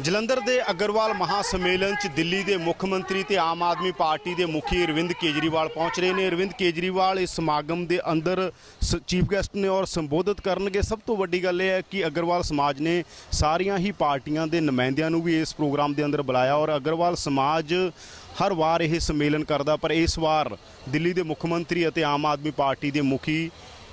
ਜਲੰਧਰ ਦੇ ਅਗਰਵਾਲ ਮਹਾ ਸੰਮੇਲਨ 'ਚ ਦਿੱਲੀ ਦੇ ਮੁੱਖ ਮੰਤਰੀ ਤੇ ਆਮ ਆਦਮੀ ਪਾਰਟੀ ਦੇ ਮੁਖੀ ਅਰਵਿੰਦ ਕੇਜਰੀਵਾਲ ਪਹੁੰਚ ਰਹੇ ਨੇ। ਅਰਵਿੰਦ ਕੇਜਰੀਵਾਲ ਇਸ ਸਮਾਗਮ ਦੇ ਅੰਦਰ ਚੀਫ ਗੈਸਟ ਨੇ ਔਰ ਸੰਬੋਧਿਤ ਕਰਨਗੇ। ਸਭ ਤੋਂ ਵੱਡੀ ਗੱਲ ਇਹ ਹੈ ਕਿ ਅਗਰਵਾਲ ਸਮਾਜ ਨੇ ਸਾਰੀਆਂ ਹੀ ਪਾਰਟੀਆਂ ਦੇ ਨੁਮਾਇੰਦਿਆਂ ਨੂੰ ਵੀ ਇਸ ਪ੍ਰੋਗਰਾਮ ਦੇ ਅੰਦਰ ਬੁਲਾਇਆ ਔਰ ਅਗਰਵਾਲ ਸਮਾਜ ਹਰ ਵਾਰ ਇਹ ਸੰਮੇਲਨ ਕਰਦਾ, ਪਰ ਇਸ ਵਾਰ ਦਿੱਲੀ ਦੇ ਮੁੱਖ ਮੰਤਰੀ ਅਤੇ ਆਮ ਆਦਮੀ ਪਾਰਟੀ ਦੇ ਮੁਖੀ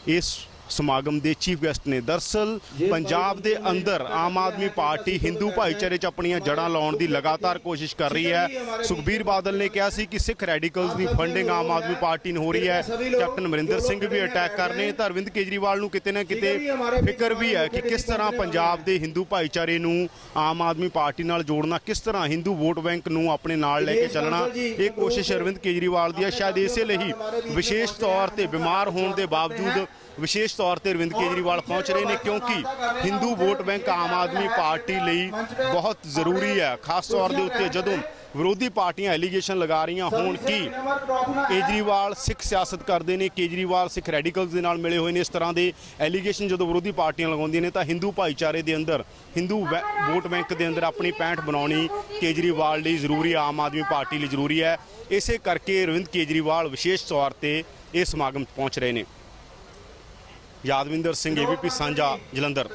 ਇਸ ਸਮਾਗਮ ਦੇ ਚੀਫ ਗੈਸਟ ਨੇ। ਦਰਸਲ ਪੰਜਾਬ ਦੇ ਅੰਦਰ ਆਮ ਆਦਮੀ ਪਾਰਟੀ ਹਿੰਦੂ ਭਾਈਚਾਰੇ 'ਚ ਆਪਣੀਆਂ ਜੜਾਂ ਲਾਉਣ ਦੀ ਲਗਾਤਾਰ ਕੋਸ਼ਿਸ਼ ਕਰ ਰਹੀ ਹੈ। ਸੁਖਬੀਰ ਬਾਦਲ ਨੇ ਕਿਹਾ ਸੀ ਕਿ ਸਿੱਖ ਰੈਡੀਕਲਸ ਦੀ ਫੰਡਿੰਗ ਆਮ ਆਦਮੀ ਪਾਰਟੀ ਨੂੰ ਹੋ ਰਹੀ ਹੈ। ਕੈਪਟਨ ਅਮਰਿੰਦਰ ਸਿੰਘ ਵੀ ਅਟੈਕ ਕਰ ਰਹੇ ਤਾਂ ਅਰਵਿੰਦ ਕੇਜਰੀਵਾਲ ਨੂੰ ਕਿਤੇ ਨਾ ਕਿਤੇ ਫਿਕਰ ਵੀ ਹੈ ਕਿ ਕਿਸ ਤਰ੍ਹਾਂ ਪੰਜਾਬ ਦੇ ਹਿੰਦੂ ਭਾਈਚਾਰੇ ਨੂੰ ਆਮ ਆਦਮੀ ਪਾਰਟੀ ਨਾਲ ਜੋੜਨਾ ਕਿਸ ਤਰ੍ਹਾਂ ਹਿੰਦੂ ਵੋਟ ਬੈਂਕ ਨੂੰ ਆਪਣੇ ਨਾਲ ਲੈ ਕੇ ਚੱਲਣਾ ਇਹ ਕੋਸ਼ਿਸ਼ ਅਰਵਿੰਦ ਕੇਜਰੀਵਾਲ ਦੀ ਹੈ। ਸ਼ਾਇਦ ਇਸੇ ਲਈ ਵਿਸ਼ੇਸ਼ ਤੌਰ ਤੇ ਬਿਮਾਰ ਹੋਣ ਦੇ ਬਾਵਜੂਦ ਵਿਸ਼ੇਸ਼ ਤੌਰ ਤੇ ਅਰਵਿੰਦ ਕੇਜਰੀਵਾਲ ਪਹੁੰਚ ਰਹੇ ਨੇ ਕਿਉਂਕਿ Hindu vote bank Aam Aadmi party ਲਈ ਬਹੁਤ ਜ਼ਰੂਰੀ ਹੈ। ਖਾਸ ਤੌਰ ਦੇ ਉੱਤੇ ਜਦੋਂ ਵਿਰੋਧੀ ਪਾਰਟੀਆਂ ਐਲੀਗੇਸ਼ਨ ਲਗਾ ਰਹੀਆਂ ਹੋਣ ਕਿ ਕੇਜਰੀਵਾਲ ਸਿੱਖ ਸਿਆਸਤ ਕਰਦੇ ਨੇ, ਕੇਜਰੀਵਾਲ ਸਿੱਖ ਰੈਡੀਕਲਸ ਦੇ ਨਾਲ ਮਿਲੇ ਹੋਏ ਨੇ, ਇਸ ਤਰ੍ਹਾਂ ਦੇ ਐਲੀਗੇਸ਼ਨ ਜਦੋਂ ਵਿਰੋਧੀ ਪਾਰਟੀਆਂ ਲਗਾਉਂਦੀਆਂ ਨੇ ਤਾਂ ਹਿੰਦੂ ਭਾਈਚਾਰੇ ਦੇ ਅੰਦਰ ਹਿੰਦੂ ਵੈ- ਵੋਟ ਬੈਂਕ ਦੇ ਅੰਦਰ ਆਪਣੀ ਪੈਂਠ ਬਣਾਉਣੀ ਕੇਜਰੀਵਾਲ ਲਈ ਜ਼ਰੂਰੀ ਆਮ ਆਦਮੀ ਪਾਰਟੀ ਲਈ ਜ਼ਰੂਰੀ ਹੈ। ਇਸੇ ਕਰਕੇ ਅਰਵਿੰਦ ਕੇਜਰੀਵਾਲ ਵਿਸ਼ੇਸ਼ ਤੌਰ ਤੇ ਇਹ ਸਮਾਗਮ ਪਹੁੰਚ ਰਹੇ ਨੇ। ਯਾਦਵਿੰਦਰ ਸਿੰਘ ਏਬੀਪੀ ਸਾਂਝਾ ਜਲੰਧਰ।